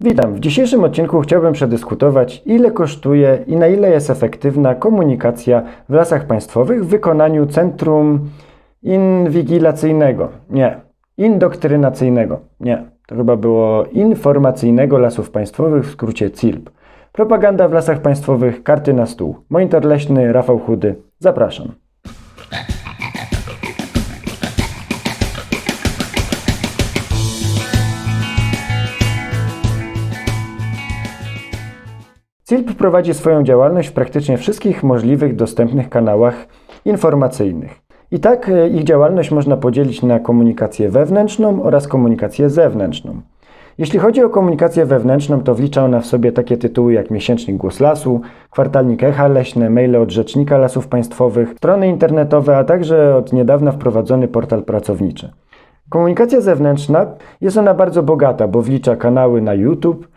Witam. W dzisiejszym odcinku chciałbym przedyskutować, ile kosztuje i na ile jest efektywna komunikacja w lasach państwowych w wykonaniu centrum inwigilacyjnego. Nie. Indoktrynacyjnego. Nie. To chyba było informacyjnego lasów państwowych, w skrócie CILP. Propaganda w lasach państwowych, karty na stół. Monitor leśny, Rafał Chudy. Zapraszam. CILP prowadzi swoją działalność w praktycznie wszystkich możliwych dostępnych kanałach informacyjnych. I tak e, ich działalność można podzielić na komunikację wewnętrzną oraz komunikację zewnętrzną. Jeśli chodzi o komunikację wewnętrzną, to wlicza ona w sobie takie tytuły jak Miesięcznik Głos Lasu, Kwartalnik Echa Leśne, maile od Rzecznika Lasów Państwowych, strony internetowe, a także od niedawna wprowadzony portal pracowniczy. Komunikacja zewnętrzna jest ona bardzo bogata, bo wlicza kanały na YouTube,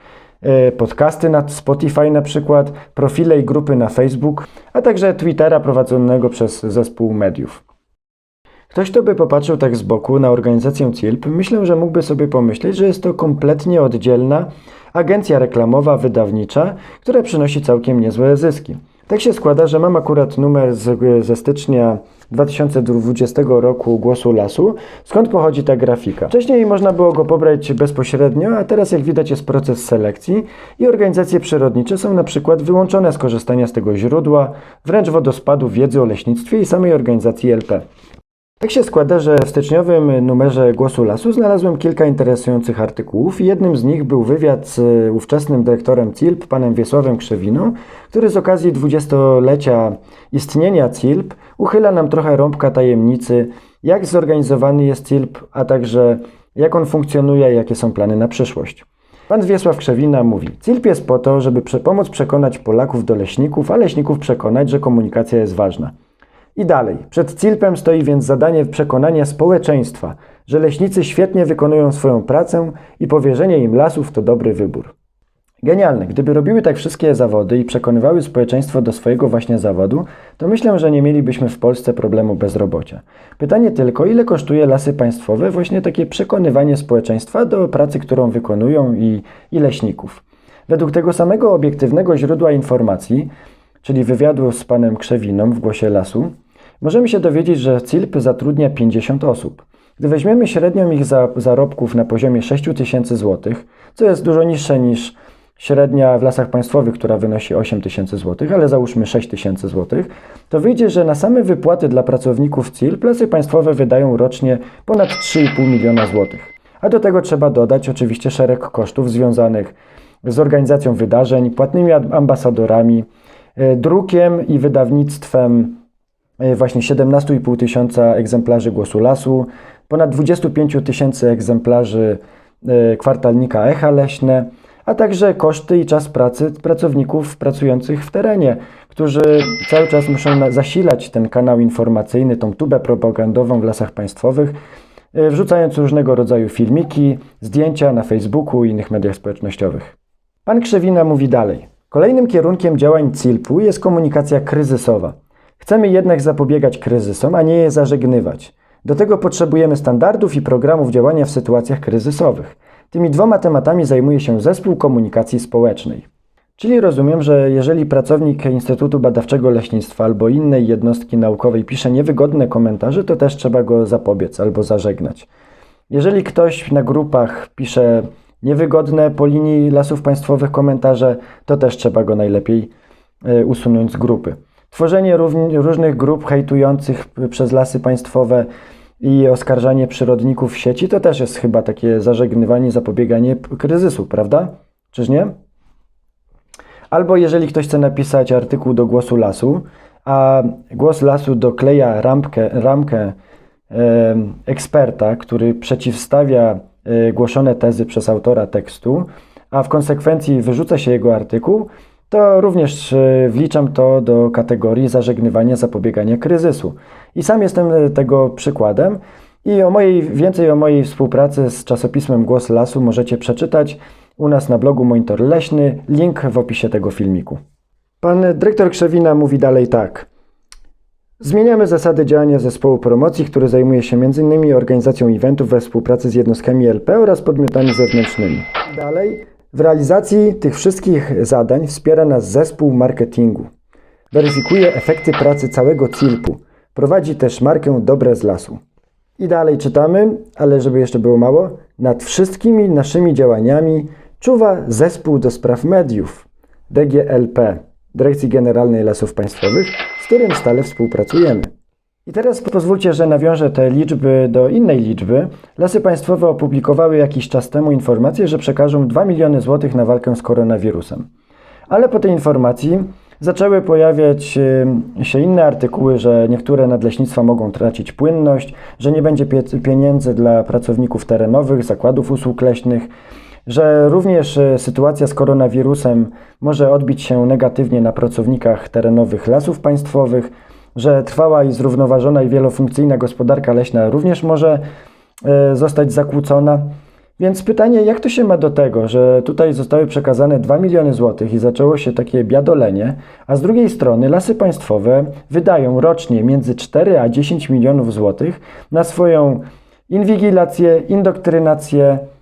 podcasty na Spotify na przykład, profile i grupy na Facebook, a także Twittera prowadzonego przez zespół mediów. Ktoś, kto by popatrzył tak z boku na organizację CILP, myślę, że mógłby sobie pomyśleć, że jest to kompletnie oddzielna agencja reklamowa, wydawnicza, która przynosi całkiem niezłe zyski. Tak się składa, że mam akurat numer z, ze stycznia 2020 roku Głosu Lasu, skąd pochodzi ta grafika. Wcześniej można było go pobrać bezpośrednio, a teraz jak widać jest proces selekcji i organizacje przyrodnicze są na przykład wyłączone z korzystania z tego źródła, wręcz wodospadu wiedzy o leśnictwie i samej organizacji LP. Tak się składa, że w styczniowym numerze Głosu Lasu znalazłem kilka interesujących artykułów jednym z nich był wywiad z ówczesnym dyrektorem CILP, panem Wiesławem Krzewiną, który z okazji dwudziestolecia istnienia CILP uchyla nam trochę rąbka tajemnicy, jak zorganizowany jest CILP, a także jak on funkcjonuje i jakie są plany na przyszłość. Pan Wiesław Krzewina mówi: CILP jest po to, żeby pomóc przekonać Polaków do leśników, a leśników przekonać, że komunikacja jest ważna. I dalej. Przed CILP-em stoi więc zadanie przekonania społeczeństwa, że leśnicy świetnie wykonują swoją pracę i powierzenie im lasów to dobry wybór. Genialne. Gdyby robiły tak wszystkie zawody i przekonywały społeczeństwo do swojego właśnie zawodu, to myślę, że nie mielibyśmy w Polsce problemu bezrobocia. Pytanie tylko, ile kosztuje lasy państwowe właśnie takie przekonywanie społeczeństwa do pracy, którą wykonują i, i leśników. Według tego samego obiektywnego źródła informacji, czyli wywiadu z panem Krzewiną w Głosie Lasu, możemy się dowiedzieć, że CILP zatrudnia 50 osób. Gdy weźmiemy średnią ich za, zarobków na poziomie 6 tysięcy złotych, co jest dużo niższe niż średnia w lasach państwowych, która wynosi 8 tysięcy złotych, ale załóżmy 6 tysięcy złotych, to wyjdzie, że na same wypłaty dla pracowników CILP lasy państwowe wydają rocznie ponad 3,5 miliona złotych. A do tego trzeba dodać oczywiście szereg kosztów związanych z organizacją wydarzeń, płatnymi ad- ambasadorami, drukiem i wydawnictwem e, właśnie 17,5 tysiąca egzemplarzy Głosu Lasu, ponad 25 tysięcy egzemplarzy e, kwartalnika Echa Leśne, a także koszty i czas pracy pracowników pracujących w terenie, którzy cały czas muszą zasilać ten kanał informacyjny, tą tubę propagandową w lasach państwowych, e, wrzucając różnego rodzaju filmiki, zdjęcia na Facebooku i innych mediach społecznościowych. Pan Krzewina mówi dalej. Kolejnym kierunkiem działań CILP-u jest komunikacja kryzysowa. Chcemy jednak zapobiegać kryzysom, a nie je zażegnywać. Do tego potrzebujemy standardów i programów działania w sytuacjach kryzysowych. Tymi dwoma tematami zajmuje się Zespół Komunikacji Społecznej. Czyli rozumiem, że jeżeli pracownik Instytutu Badawczego Leśnictwa albo innej jednostki naukowej pisze niewygodne komentarze, to też trzeba go zapobiec albo zażegnać. Jeżeli ktoś na grupach pisze niewygodne po linii lasów państwowych komentarze, to też trzeba go najlepiej e, usunąć z grupy. Tworzenie różnych grup hejtujących przez lasy państwowe i oskarżanie przyrodników w sieci to też jest chyba takie zażegnywanie, zapobieganie kryzysu, prawda? Czyż nie? Albo jeżeli ktoś chce napisać artykuł do Głosu Lasu, a Głos Lasu dokleja ramkę, ramkę em, eksperta, który przeciwstawia e, głoszone tezy przez autora tekstu, a w konsekwencji wyrzuca się jego artykuł, to również e, wliczam to do kategorii zażegnywania, zapobiegania kryzysu. I sam jestem e, tego przykładem. I o mojej, więcej o mojej współpracy z czasopismem Głos Lasu możecie przeczytać u nas na blogu Monitor Leśny, link w opisie tego filmiku. Pan dyrektor Krzewina mówi dalej tak. Zmieniamy zasady działania zespołu promocji, który zajmuje się m.in. organizacją eventów we współpracy z jednostkami LP oraz podmiotami zewnętrznymi. Dalej, W realizacji tych wszystkich zadań wspiera nas zespół marketingu. Weryfikuje efekty pracy całego CILP-u. Prowadzi też markę Dobre z Lasu. I dalej czytamy, ale żeby jeszcze było mało, nad wszystkimi naszymi działaniami czuwa zespół do spraw mediów DGLP, Dyrekcji Generalnej Lasów Państwowych, z którym stale współpracujemy. I teraz pozwólcie, że nawiążę te liczby do innej liczby. Lasy Państwowe opublikowały jakiś czas temu informację, że przekażą 2 miliony złotych na walkę z koronawirusem. Ale po tej informacji zaczęły pojawiać się inne artykuły, że niektóre nadleśnictwa mogą tracić płynność, że nie będzie pie- pieniędzy dla pracowników terenowych, zakładów usług leśnych, że również y, sytuacja z koronawirusem może odbić się negatywnie na pracownikach terenowych lasów państwowych, że trwała i zrównoważona i wielofunkcyjna gospodarka leśna również może y, zostać zakłócona. Więc pytanie, jak to się ma do tego, że tutaj zostały przekazane 2 miliony złotych i zaczęło się takie biadolenie, a z drugiej strony lasy państwowe wydają rocznie między 4 a 10 milionów złotych na swoją inwigilację, indoktrynację, e,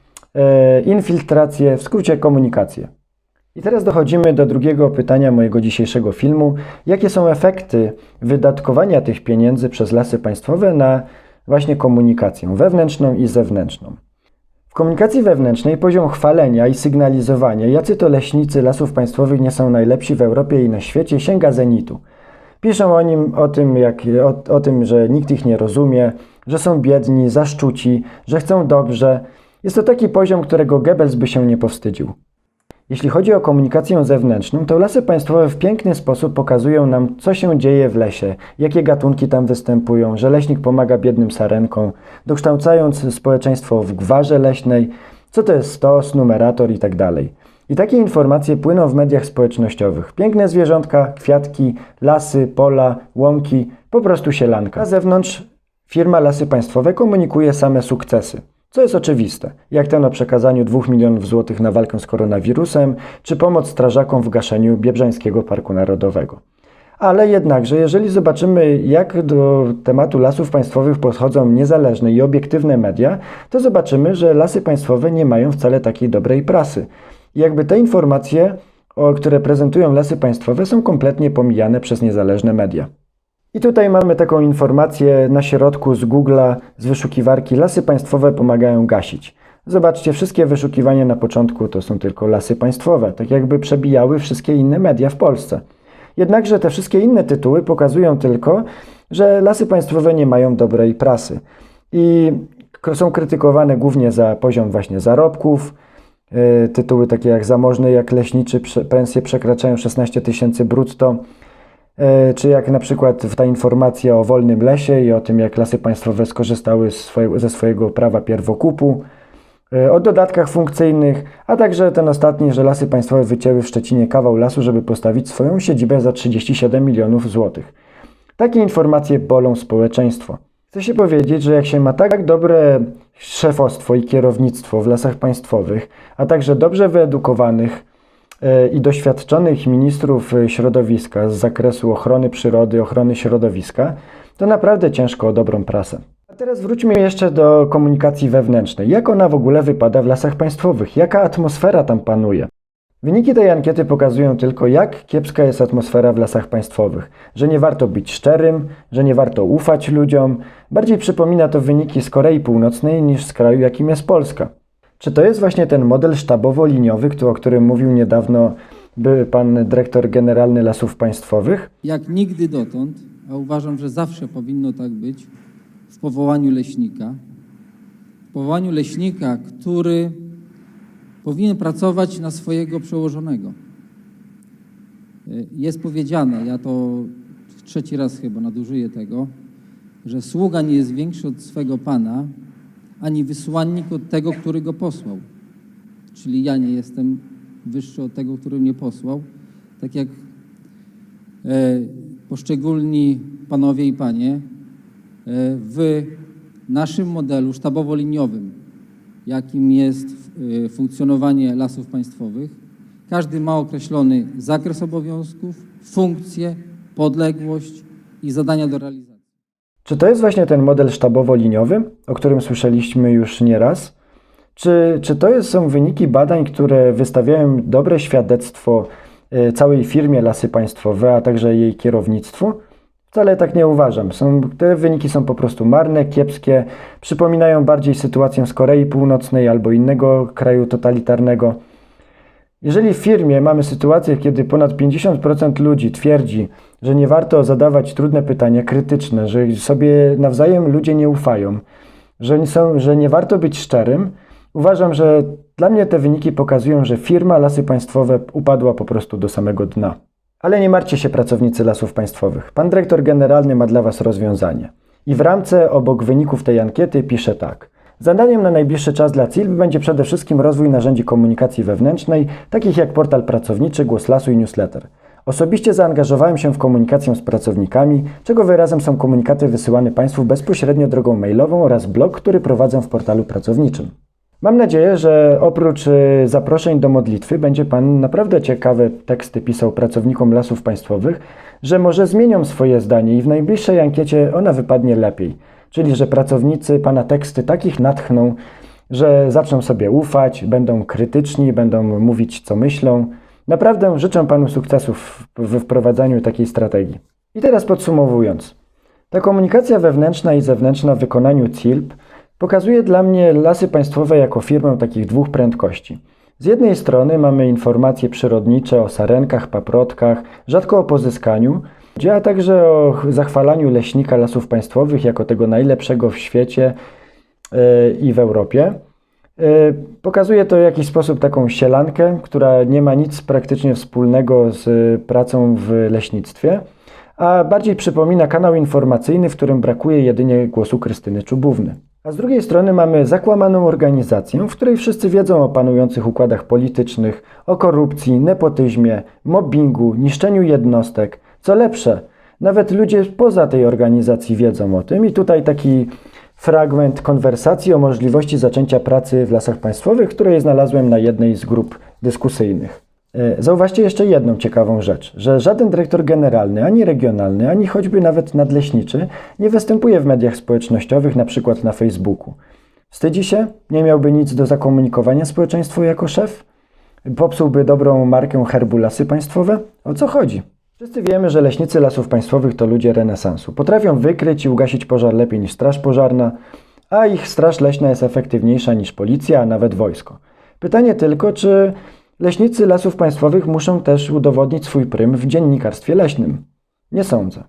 infiltrację, w skrócie komunikację. I teraz dochodzimy do drugiego pytania mojego dzisiejszego filmu. Jakie są efekty wydatkowania tych pieniędzy przez lasy państwowe na właśnie komunikację wewnętrzną i zewnętrzną? W komunikacji wewnętrznej poziom chwalenia i sygnalizowania, jacy to leśnicy lasów państwowych nie są najlepsi w Europie i na świecie, sięga zenitu. Piszą o nim o tym, jak, o, o tym, że nikt ich nie rozumie, że są biedni, zaszczuci, że chcą dobrze. Jest to taki poziom, którego Goebbels by się nie powstydził. Jeśli chodzi o komunikację zewnętrzną, to lasy państwowe w piękny sposób pokazują nam, co się dzieje w lesie, jakie gatunki tam występują, że leśnik pomaga biednym sarenkom, dokształcając społeczeństwo w gwarze leśnej, co to jest stos, numerator itd. I takie informacje płyną w mediach społecznościowych. Piękne zwierzątka, kwiatki, lasy, pola, łąki, po prostu sielanka. Na zewnątrz firma Lasy Państwowe komunikuje same sukcesy. Co jest oczywiste, jak ten o przekazaniu 2 milionów złotych na walkę z koronawirusem, czy pomoc strażakom w gaszeniu Biebrzańskiego Parku Narodowego. Ale jednakże, jeżeli zobaczymy, jak do tematu lasów państwowych podchodzą niezależne i obiektywne media, to zobaczymy, że lasy państwowe nie mają wcale takiej dobrej prasy. Jakby te informacje, które prezentują lasy państwowe, są kompletnie pomijane przez niezależne media. I tutaj mamy taką informację na środku z Google'a, z wyszukiwarki Lasy Państwowe pomagają gasić. Zobaczcie, wszystkie wyszukiwania na początku to są tylko lasy państwowe, tak jakby przebijały wszystkie inne media w Polsce. Jednakże te wszystkie inne tytuły pokazują tylko, że lasy państwowe nie mają dobrej prasy i są krytykowane głównie za poziom właśnie zarobków. Yy, Tytuły takie jak zamożny, jak leśniczy, pensje przekraczają 16 tysięcy brutto. E, czy jak na przykład ta informacja o wolnym lesie i o tym, jak lasy państwowe skorzystały ze swojego prawa pierwokupu, e, o dodatkach funkcyjnych, a także ten ostatni, że lasy państwowe wycięły w Szczecinie kawał lasu, żeby postawić swoją siedzibę za 37 milionów złotych. Takie informacje bolą społeczeństwo. Chce się powiedzieć, że jak się ma tak dobre szefostwo i kierownictwo w lasach państwowych, a także dobrze wyedukowanych i doświadczonych ministrów e, środowiska z zakresu ochrony przyrody, ochrony środowiska, to naprawdę ciężko o dobrą prasę. A teraz wróćmy jeszcze do komunikacji wewnętrznej. Jak ona w ogóle wypada w lasach państwowych? Jaka atmosfera tam panuje? Wyniki tej ankiety pokazują tylko, jak kiepska jest atmosfera w lasach państwowych, że nie warto być szczerym, że nie warto ufać ludziom. Bardziej przypomina to wyniki z Korei Północnej niż z kraju, jakim jest Polska. Czy to jest właśnie ten model sztabowo-liniowy, o którym mówił niedawno by pan dyrektor generalny Lasów Państwowych? jak nigdy dotąd, a uważam, że zawsze powinno tak być, w powołaniu leśnika. W powołaniu leśnika, który powinien pracować na swojego przełożonego. Y, Jest powiedziane, ja to trzeci raz chyba nadużyję tego, że sługa nie jest większy od swego pana, ani wysłannik od tego, który go posłał. Czyli ja nie jestem wyższy od tego, który mnie posłał. Tak jak e, poszczególni panowie i panie e, w naszym modelu sztabowo-liniowym, jakim jest e, funkcjonowanie lasów państwowych, każdy ma określony zakres obowiązków, funkcje, podległość i zadania do realizacji. Czy to jest właśnie ten model sztabowo-liniowy, o którym słyszeliśmy już nieraz? Czy, czy to jest, są wyniki badań, które wystawiają dobre świadectwo y, całej firmie Lasy Państwowe, a także jej kierownictwu? Wcale tak nie uważam. Są, te wyniki są po prostu marne, kiepskie, przypominają bardziej sytuację z Korei Północnej albo innego kraju totalitarnego. Jeżeli w firmie mamy sytuację, kiedy ponad 50% ludzi twierdzi, że nie warto zadawać trudne pytania krytyczne, że sobie nawzajem ludzie nie ufają, że nie, są, że nie warto być szczerym, uważam, że dla mnie te wyniki pokazują, że firma Lasy Państwowe upadła po prostu do samego dna. Ale nie martwcie się pracownicy lasów państwowych. Pan dyrektor generalny ma dla Was rozwiązanie. I w ramce obok wyników tej ankiety pisze tak. Zadaniem na najbliższy czas dla CILB będzie przede wszystkim rozwój narzędzi komunikacji wewnętrznej, takich jak portal pracowniczy, głos lasu i newsletter. Osobiście zaangażowałem się w komunikację z pracownikami, czego wyrazem są komunikaty wysyłane Państwu bezpośrednio drogą mailową oraz blog, który prowadzę w portalu pracowniczym. Mam nadzieję, że oprócz y, zaproszeń do modlitwy będzie Pan naprawdę ciekawe teksty pisał pracownikom lasów państwowych, że może zmienią swoje zdanie i w najbliższej ankiecie ona wypadnie lepiej. Czyli, że pracownicy Pana teksty takich natchną, że zaczną sobie ufać, będą krytyczni, będą mówić co myślą. Naprawdę życzę Panu sukcesów we wprowadzaniu takiej strategii. I teraz podsumowując. Ta komunikacja wewnętrzna i zewnętrzna w wykonaniu CILP pokazuje dla mnie lasy państwowe jako firmę takich dwóch prędkości. Z jednej strony mamy informacje przyrodnicze o sarenkach, paprotkach, rzadko o pozyskaniu, gdzie a także o zachwalaniu leśnika lasów państwowych jako tego najlepszego w świecie yy, i w Europie. Yy, Pokazuje to w jakiś sposób taką sielankę, która nie ma nic praktycznie wspólnego z pracą w leśnictwie, a bardziej przypomina kanał informacyjny, w którym brakuje jedynie głosu Krystyny Czubówny. A z drugiej strony mamy zakłamaną organizację, w której wszyscy wiedzą o panujących układach politycznych, o korupcji, nepotyzmie, mobbingu, niszczeniu jednostek. Co lepsze, nawet ludzie poza tej organizacji wiedzą o tym i tutaj taki fragment konwersacji o możliwości zaczęcia pracy w lasach państwowych, której znalazłem na jednej z grup dyskusyjnych. E, Zauważcie jeszcze jedną ciekawą rzecz, że żaden dyrektor generalny, ani regionalny, ani choćby nawet nadleśniczy nie występuje w mediach społecznościowych, na przykład na Facebooku. Wstydzi się? Nie miałby nic do zakomunikowania społeczeństwu jako szef? Popsułby dobrą markę herbu Lasy Państwowe? O co chodzi? Wszyscy wiemy, że leśnicy lasów państwowych to ludzie renesansu. Potrafią wykryć i ugasić pożar lepiej niż straż pożarna, a ich straż leśna jest efektywniejsza niż policja, a nawet wojsko. Pytanie tylko, czy leśnicy lasów państwowych muszą też udowodnić swój prym w dziennikarstwie leśnym? Nie sądzę.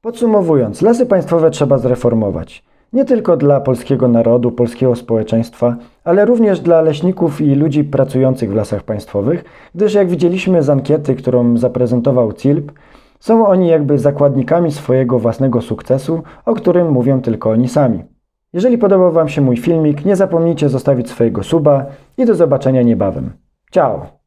Podsumowując, lasy państwowe trzeba zreformować. Nie tylko dla polskiego narodu, polskiego społeczeństwa, ale również dla leśników i ludzi pracujących w lasach państwowych, gdyż jak widzieliśmy z ankiety, którą zaprezentował CILP, są oni jakby zakładnikami swojego własnego sukcesu, o którym mówią tylko oni sami. Jeżeli podobał Wam się mój filmik, nie zapomnijcie zostawić swojego suba i do zobaczenia niebawem. Ciao!